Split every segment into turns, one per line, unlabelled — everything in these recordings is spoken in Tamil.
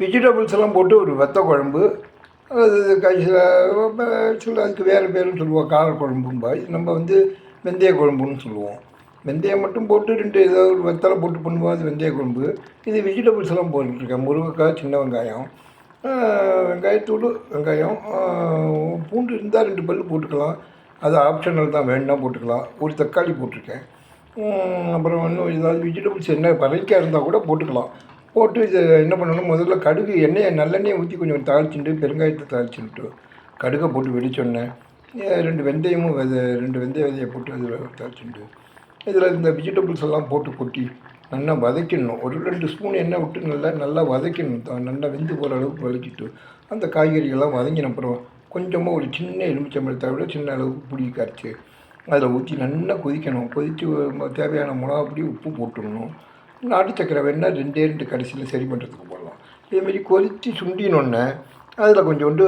வெஜிடபிள்ஸ் எல்லாம் போட்டு ஒரு வெத்த குழம்பு அது கை சில அதுக்கு வேறு பேருன்னு சொல்லுவோம் கார குழம்பும்பா இது நம்ம வந்து வெந்தய குழம்புன்னு சொல்லுவோம். வெந்தயம் மட்டும் போட்டு ரெண்டு ஏதோ ஒரு வெத்தலை போட்டு பண்ணுவோம் அது வெந்தய குழம்பு. இது வெஜிடபிள்ஸ் எல்லாம் போட்டுருக்கேன் முருங்கைக்காய் சின்ன வெங்காயம் வெங்காயத்தூள் வெங்காயம் பூண்டு இருந்தால் ரெண்டு பல் போட்டுக்கலாம். அது ஆப்ஷனல் தான் வேணும்னா போட்டுக்கலாம். ஒரு தக்காளி போட்டிருக்கேன். அப்புறம் இன்னும் ஏதாவது வெஜிடபிள்ஸ் என்ன வரைக்காக இருந்தால் கூட போட்டுக்கலாம். போட்டு இதை என்ன பண்ணணும்? முதல்ல கடுகு எண்ணெயை நல்லெண்ணெயை ஊற்றி கொஞ்சம் தாளிச்சுட்டு பெருங்காயத்தை தாளிச்சுட்டு கடுகை போட்டு வெடிச்சோடனே ரெண்டு வெந்தயமும் விதை ரெண்டு வெந்தய விதையை போட்டு அதில் தாளிச்சுட்டு இதில் இந்த வெஜிடபிள்ஸ் எல்லாம் போட்டு கொட்டி நல்லா வதக்கிடணும். ஒரு ரெண்டு ஸ்பூன் எண்ணெய் விட்டு நல்லா நல்லா வதக்கிடணும். நல்லா வெந்து போகிற அளவுக்கு வதக்கிட்டு அந்த காய்கறிகள்லாம் வதங்கின அப்புறம் கொஞ்சமாக ஒரு சின்ன எலுமிச்சம்பழத்தை விட சின்ன அளவுக்கு புளி கரைச்சி அதில் ஊற்றி நல்லா கொதிக்கணும். கொதித்து தேவையான மிளகா பொடி உப்பு போட்டுடணும். நாட்டு சக்கரை வேணால் ரெண்டே ரெண்டு கடைசியில் சரி பண்ணுறதுக்கு போடலாம் இதேமாரி கொதித்து சுண்டினோடனே அதில் கொஞ்சோண்டு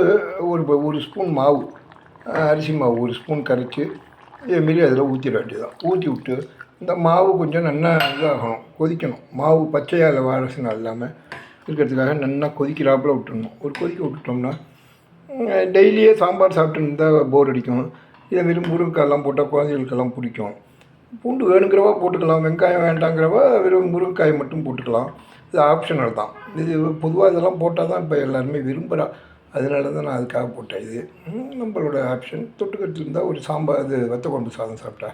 ஒரு ஒரு ஸ்பூன் மாவு அரிசி மாவு ஒரு ஸ்பூன் கரைச்சி இதேமாரி அதில் ஊற்றிட வேண்டியதான் ஊற்றி விட்டு இந்த மாவு கொஞ்சம் நல்லா இதாகணும் கொதிக்கணும். மாவு பச்சையால் வாரசினா இல்லாமல் இருக்கிறதுக்காக நல்லா கொதிக்கிறாப்பில் விட்டுடணும் ஒரு கொதிக்க விட்டுட்டோம்னா டெய்லியே சாம்பார் சாப்பிட்டு இருந்தால் போர் அடிக்கும். இதேமாரி முருங்கைக்காயெல்லாம் போட்டால் குழந்தைகளுக்கெல்லாம் பிடிக்கும். பூண்டு வேணுங்கிறவா போட்டுக்கலாம் வெங்காயம் வேண்டாங்கிறவா வெறும் முருங்கைக்காய் மட்டும் போட்டுக்கலாம். இது ஆப்ஷனல் தான். இது பொதுவாக இதெல்லாம் போட்டால் தான் இப்போ எல்லாருமே விரும்புகிறா அதனால தான் நான் அதுக்காக போட்டேன் இது. நம்மளோட ஆப்ஷன் தொட்டுக்கட்டு இருந்தால் ஒரு சாம்பார் இது வத்த குழம்பு சாதம் சாப்பிட்டா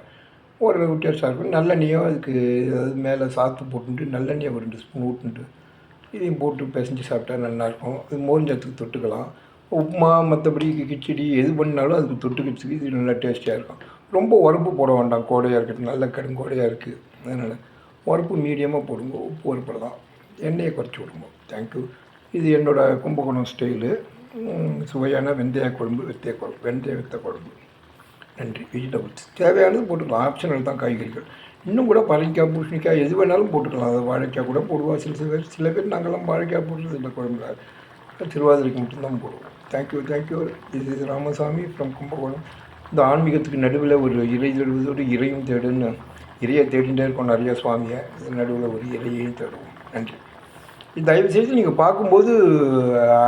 ஒரு டேஸ்ட்டாக இருக்கும். நல்லெண்ணியோ அதுக்கு அது மேலே சாத்து போட்டுட்டு நல்லெண்ணியை ஒரு ரெண்டு ஸ்பூன் ஊட்டுன்ட்டு இதையும் போட்டு பிசைஞ்சு சாப்பிட்டா நல்லாயிருக்கும். இது மோரிஞ்சத்துக்கு தொட்டுக்கலாம். உப்புமா மற்றபடி கிச்சடி எது பண்ணாலும் அதுக்கு தொட்டுக்கிறதுக்கு இது நல்லா டேஸ்டியாக இருக்கும். ரொம்ப உரப்பு போட வேண்டாம். கோடையாக இருக்கட்டும் நல்ல கடுங்கோடையாக இருக்குது அதனால் உரப்பு மீடியமாக போடுங்க. உப்பு உரப்பில் எண்ணெயை குறைச்சி விடுங்க. தேங்க்யூ இது என்னோடய கும்பகோணம் ஸ்டைலு சுவையான வெந்தய குழம்பு வெத்தய குழம்பு வெந்தய வெத்த குழம்பு. நன்றி. வெஜிடபிள்ஸ் தேவையானது போட்டுக்கலாம். ஆப்ஷனல் தான் காய்கறிகள். இன்னும் கூட பறைக்காய் பூசணிக்காய் எது வேணாலும் போட்டுக்கலாம். அது வாழைக்காய் கூட போடுவோம். சில சில பேர் சில பேர் நாங்கள்லாம் வாழைக்காய் போடுறது இல்லை. குழம்புல திருவாதிரைக்கு மட்டும்தான் போடுவோம். தேங்க்யூ தேங்க்யூ இது இது ராமசாமி ஃப்ரம் கும்பகோணம் இந்த ஆன்மீகத்துக்கு நடுவில் ஒரு இறை தேடுவதோடு இறையும் தேடுன்னு இறையை தேடிகிட்டே இருக்கோம் நிறைய சுவாமியை. இது நடுவில் ஒரு இறையையும் தேடுவோம். நன்றி. தயவு செய்து நீங்கள் பார்க்கும்போது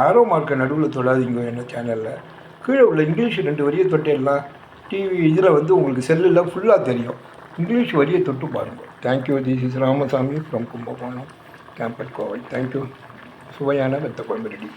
ஆரோ மார்க்கை நடுவில் தொடாதீங்க என்ன சேனலில் கீழே உள்ள இங்கிலீஷ் ரெண்டு வரியை தொட்டேல்லாம் டிவி இதில் வந்து உங்களுக்கு செல்லில் ஃபுல்லாக தெரியும். இங்கிலீஷ் வரியை தொட்டு பாருங்கள் thank you this is Ramasamy from Kumbakonam camp at Kovai thank you சுவையான வெத்த குழம்பு ரெடி